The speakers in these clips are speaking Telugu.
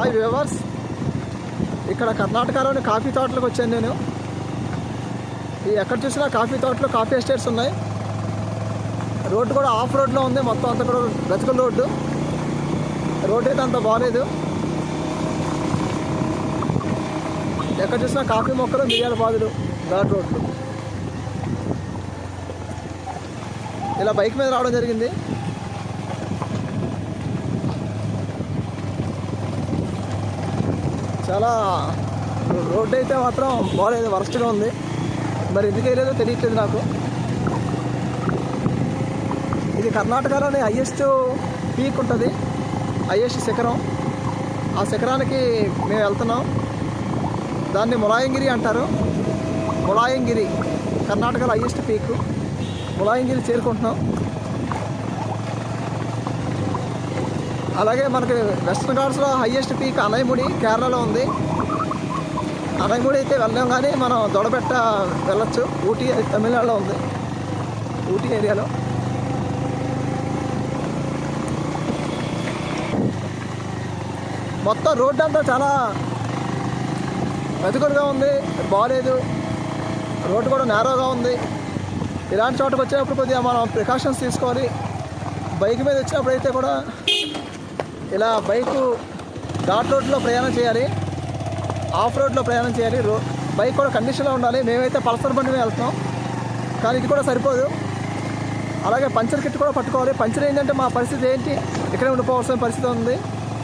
హాయ్ వ్యూవర్స్ ఇక్కడ కర్ణాటకలోని కాఫీ తోటలకు వచ్చాను నేను. ఈ ఎక్కడ చూసినా కాఫీ తోటలు కాఫీ ఎస్టేట్స్ ఉన్నాయి. రోడ్డు కూడా ఆఫ్ రోడ్లో ఉంది. మొత్తం అంతా కూడా బ్రతుకుల రోడ్డు. రోడ్డు అయితే అంత బాగాలేదు ఎక్కడ చూసినా కాఫీ మొక్కలు మిరియాల బాదులు ఘాట్ రోడ్లు. ఇలా బైక్ మీద రావడం జరిగింది. చాలా రోడ్డు అయితే మాత్రం బాగాలేదు వరస్ట్గా ఉంది. మరి ఎందుకు వేయలేదో తెలియట్లేదు నాకు. ఇది కర్ణాటకలోని హయ్యెస్ట్ పీక్ ఉంటుంది. హయ్యెస్ట్ శిఖరం. ఆ శిఖరానికి మేము వెళ్తున్నాం. దాన్ని ములాయంగిరి అంటారు. ములాయంగిరి కర్ణాటకలో హయ్యెస్ట్ పీక్ ములాయంగిరి చేరుకుంటున్నాం. అలాగే మనకి వెస్ట్రన్ ఘాట్స్లో హయ్యెస్ట్ పీక్ అనయముడి కేరళలో ఉంది. అనయముడి అయితే వెళ్ళాం కానీ మనం దొడబెట్ట వెళ్ళొచ్చు. ఊటీ తమిళనాడులో ఉంది. ఊటీ ఏరియాలో. మొత్తం రోడ్డు అంతా చాలా వెతుకుడుగా ఉంది. బాగాలేదు రోడ్డు కూడా నేరోగా ఉంది. ఇలాంటి చోటకు వచ్చినప్పుడు కొద్దిగా మనం ప్రికాషన్స్ తీసుకోవాలి. బైక్ మీద వచ్చినప్పుడు అయితే కూడా ఇలా బైకు ఘాట్ రోడ్లో ప్రయాణం చేయాలి ఆఫ్ రోడ్లో ప్రయాణం చేయాలి. రో బైక్ కూడా కండిషన్లో ఉండాలి. మేమైతే పల్సర్ బండి మీద వెళ్తాం కానీ ఇది కూడా సరిపోదు. అలాగే పంచర్ కిట్ కూడా పట్టుకోవాలి. పంచర్ ఏంటంటే మా పరిస్థితి ఏంటి? ఇక్కడే ఉండిపోవాల్సిన పరిస్థితి ఉంది.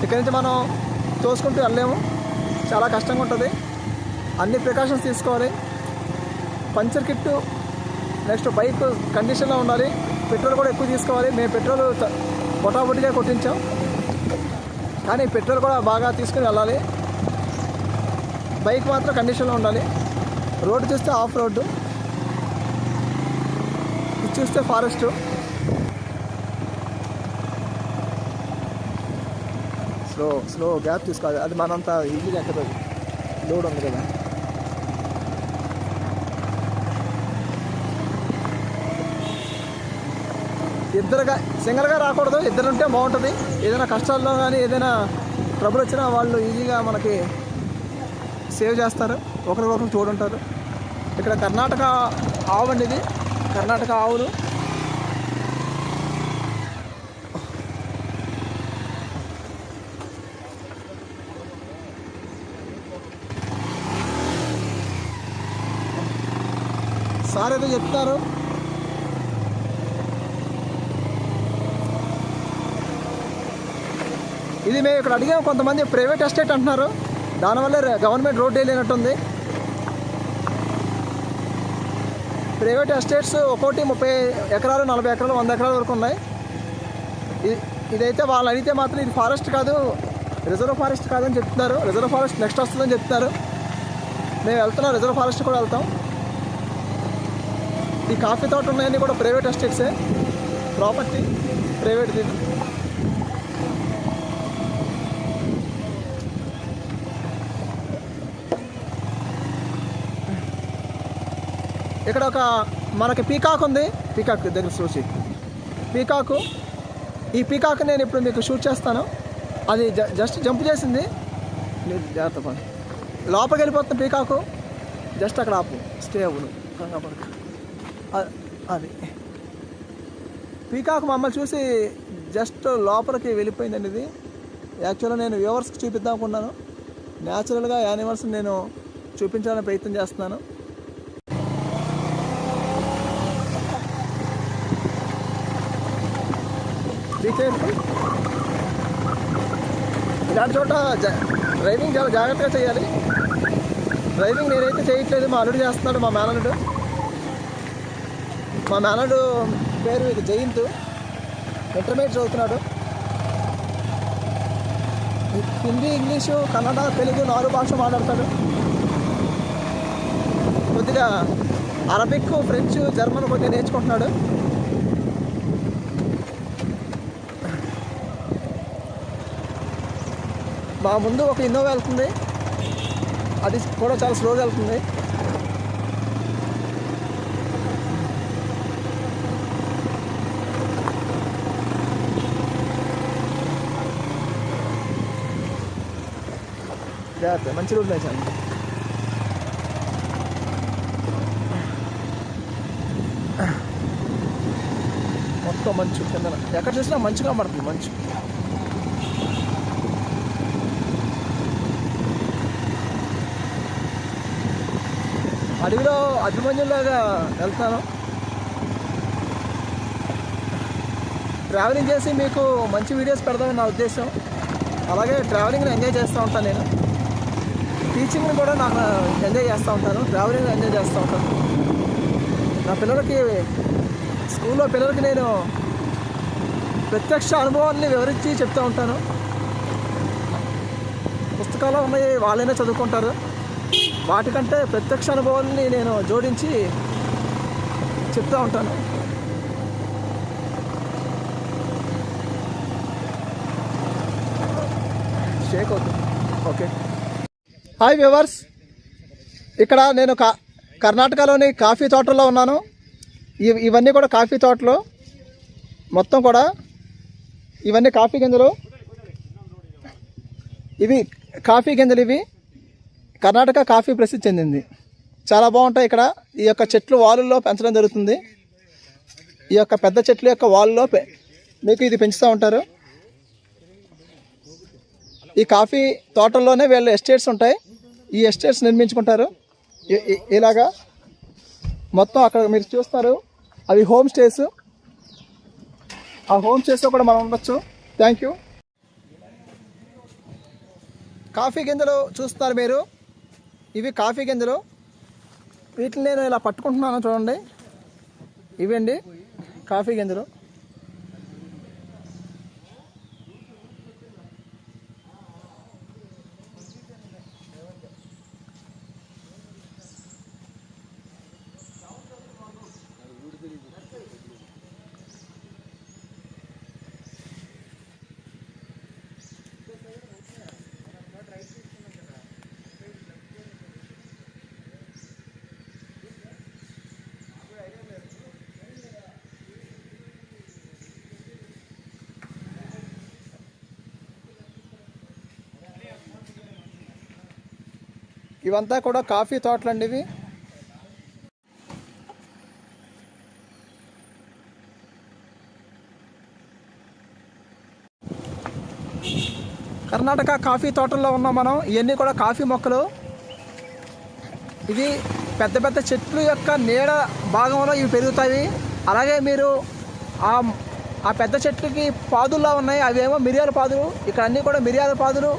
ఇక్కడి నుంచి మనం తోసుకుంటూ వెళ్ళలేము. చాలా కష్టంగా ఉంటుంది. అన్ని ప్రికాషన్స్ తీసుకోవాలి. పంచర్ కిట్టు నెక్స్ట్ బైక్ కండిషన్లో ఉండాలి. పెట్రోల్ కూడా ఎక్కువ తీసుకోవాలి. మేము పెట్రోల్ త- పొటాపొటిగా కొట్టించాం. కానీ పెట్రోల్ కూడా బాగా తీసుకుని వెళ్ళాలి. బైక్ మాత్రం కండిషన్లో ఉండాలి. రోడ్డు చూస్తే ఆఫ్ రోడ్డు. ఇది చూస్తే ఫారెస్ట్. స్లో స్లో గ్యాప్ తీసుకోవాలి. అది మనంత ఈజీగా ఎక్కదు. లోడ్ ఉంది కదా. ఇద్దరుగా సింగల్గా రాకూడదు. ఇద్దరు ఉంటే బాగుంటుంది. ఏదైనా కష్టాల్లో కానీ ఏదైనా ట్రబుల్ వచ్చినా వాళ్ళు ఈజీగా మనకి సేవ్ చేస్తారు. ఒకరికొకరు తోడుంటారు. ఇక్కడ కర్ణాటక ఆవు అండి ఇది కర్ణాటక ఆవులు. సార్ ఏదో చెప్తారు. ఇది మేము ఇక్కడ అడిగాం కొంతమంది ప్రైవేట్ ఎస్టేట్ అంటున్నారు. దానివల్ల గవర్నమెంట్ రోడ్ వేయలేనట్టుంది ప్రైవేట్ ఎస్టేట్స్ ఒక్కోటి ముప్పై ఎకరాలు నలభై ఎకరాలు వంద ఎకరాల వరకు ఉన్నాయి. ఇది ఇదైతే వాళ్ళు అడిగితే మాత్రం ఇది ఫారెస్ట్ కాదు రిజర్వ్ ఫారెస్ట్ కాదని చెప్తున్నారు. రిజర్వ్ ఫారెస్ట్ నెక్స్ట్ వస్తుందని చెప్తున్నారు. మేము వెళ్తున్నాం రిజర్వ్ ఫారెస్ట్ కూడా వెళ్తాం. ఈ కాఫీ తోట ఉన్నాయన్నీ కూడా ప్రైవేట్ ఎస్టేట్సే. ప్రాపర్టీ ప్రైవేట్ ఇక్కడ ఒక మనకి పీకాక్ ఉంది. పీకాక్ దగ్గర చూసి పీకాకు. ఈ పీకాక్ నేను ఇప్పుడు మీకు షూట్ చేస్తాను. అది జ- జస్ట్ జంప్ చేసింది. మీరు జాగ్రత్త పని లోపలికి వెళ్ళిపోతున్న పీకాకు. జస్ట్ అక్కడ ఆపు. స్టే అవ్వను అది. పీకాక్ మమ్మల్ని చూసి జస్ట్ లోపలికి వెళ్ళిపోయిందండి ఇది యాక్చువల్గా నేను వ్యూవర్స్కి చూపిద్దాం అనుకున్నాను. న్యాచురల్గా యానిమల్స్ నేను చూపించాలని ప్రయత్నం చేస్తున్నాను. బీ దాని ఇలాంటి చోట డ్రైవింగ్ చాలా జాగ్రత్తగా చేయాలి. డ్రైవింగ్ నేనైతే చేయట్లేదు మా అల్లుడు చేస్తున్నాడు మా మేనడు మా మేనడు పేరు ఇది జయంత్. ఇంటర్మీడియట్ చదువుతున్నాడు. హిందీ ఇంగ్లీషు కన్నడ తెలుగు నాలుగు భాష మాట్లాడతాడు. కొద్దిగా అరబిక్ ఫ్రెంచ్ జర్మన్ కొద్దిగా నేర్చుకుంటున్నాడు. మా ముందు ఒక ఇన్నోవా వెళ్తుంది. అది కూడా చాలా స్లోగా వెళ్తుంది. జాగ్రత్త మంచి రోడ్లు వేసాను మొత్తం మంచు కింద ఎక్కడ చూసినా మంచు పడుతుంది మంచు. అడవిలో అభిమన్యులాగా వెళ్తాను. ట్రావెలింగ్ చేసి మీకు మంచి వీడియోస్ పెడదామని నా ఉద్దేశం. అలాగే ట్రావెలింగ్ని ఎంజాయ్ చేస్తూ ఉంటాను నేను. టీచింగ్ని కూడా నాకు ఎంజాయ్ చేస్తూ ఉంటాను. ట్రావెలింగ్ ఎంజాయ్ చేస్తూ ఉంటాను. నా పిల్లలకి స్కూల్లో పిల్లలకి నేను ప్రత్యక్ష అనుభవాన్ని వివరించి చెప్తూ ఉంటాను. పుస్తకాలు ఉన్నాయి వాళ్ళైనా చదువుకుంటారు. వాటికంటే ప్రత్యక్ష అనుభవాన్ని నేను జోడించి చెప్తూ ఉంటాను. షేక్ అవుతుంది. ఓకే హాయ్ వ్యూవర్స్ ఇక్కడ నేను కా కర్ణాటకలోని కాఫీ తోటల్లో ఉన్నాను. ఇవన్నీ కూడా కాఫీ తోటలు. మొత్తం కూడా ఇవన్నీ కాఫీ గింజలు. ఇవి కాఫీ గింజలు ఇవి. కర్ణాటక కాఫీ ప్రసిద్ధి చెందింది. చాలా బాగుంటాయి ఇక్కడ. ఈ యొక్క చెట్లు వాలుల్లో పెంచడం జరుగుతుంది. ఈ యొక్క పెద్ద చెట్ల యొక్క వాలులో మీకు ఇది పెంచుతూ ఉంటారు. ఈ కాఫీ తోటల్లోనే వీళ్ళ ఎస్టేట్స్ ఉంటాయి. ఈ ఎస్టేట్స్ నిర్మించుకుంటారు. ఇలాగా మొత్తం అక్కడ మీరు చూస్తారు. అవి హోమ్ స్టేస్. ఆ హోమ్ స్టేస్లో కూడా మనం ఉండొచ్చు. Thank you. కాఫీ గింజలు చూస్తారు మీరు. ఇవి కాఫీ గింజలు. వీటిని నేను ఇలా పట్టుకుంటున్నాను చూడండి. ఇవండి కాఫీ గింజలు. ఇవంతా కూడా కాఫీ తోటలండి ఇవి. కర్ణాటక కాఫీ తోటల్లో ఉన్నాం మనం. ఇవన్నీ కూడా కాఫీ మొక్కలు. ఇది పెద్ద పెద్ద చెట్లు యొక్క నీడ భాగంలో ఇవి పెరుగుతాయి. అలాగే మీరు ఆ ఆ పెద్ద చెట్లకి పాదుల్లా ఉన్నాయి. అవేమో మిరియాల పాదులు. ఇక్కడ అన్నీ కూడా మిరియాల పాదులు.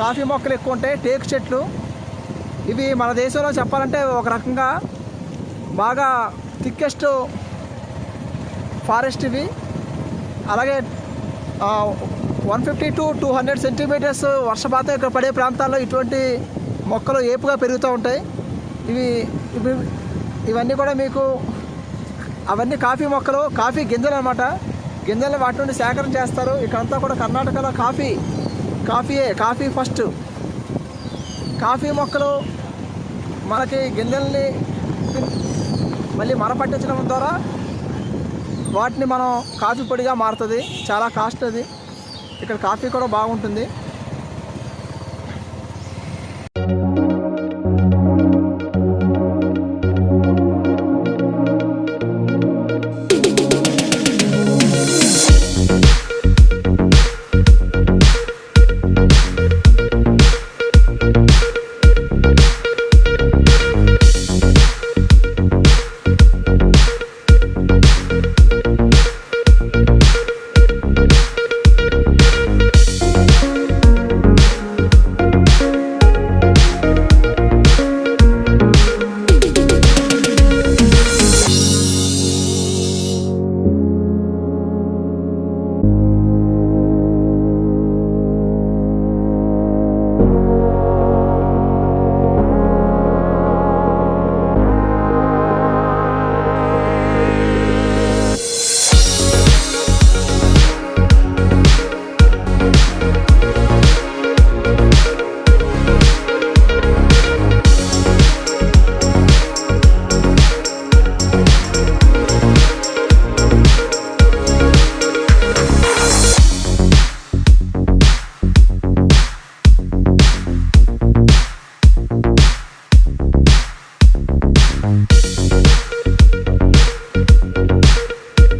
కాఫీ మొక్కలు ఎక్కువ ఉంటాయి. టేకు చెట్లు. ఇవి మన దేశంలో చెప్పాలంటే ఒక రకంగా బాగా థిక్కెస్ట్ ఫారెస్ట్ ఇవి. అలాగే one fifty to two hundred centimetres వర్షపాతం ఇక్కడ పడే ప్రాంతాల్లో ఇటువంటి మొక్కలు ఏపుగా పెరుగుతూ ఉంటాయి. ఇవి ఇవి ఇవన్నీ కూడా మీకు అవన్నీ కాఫీ మొక్కలు కాఫీ గింజలు అనమాట గింజలు వాటి నుండి సేకరణ చేస్తారు. ఇక్కడంతా కూడా కర్ణాటకలో కాఫీ కాఫీయే కాఫీ ఫస్ట్. కాఫీ మొక్కలు మనకి గింజల్ని మళ్ళీ మరపట్టించడం ద్వారా వాటిని మనం కాఫీ పొడిగా మారుతుంది. చాలా కాస్ట్ అది. ఇక్కడ కాఫీ కూడా బాగుంటుంది.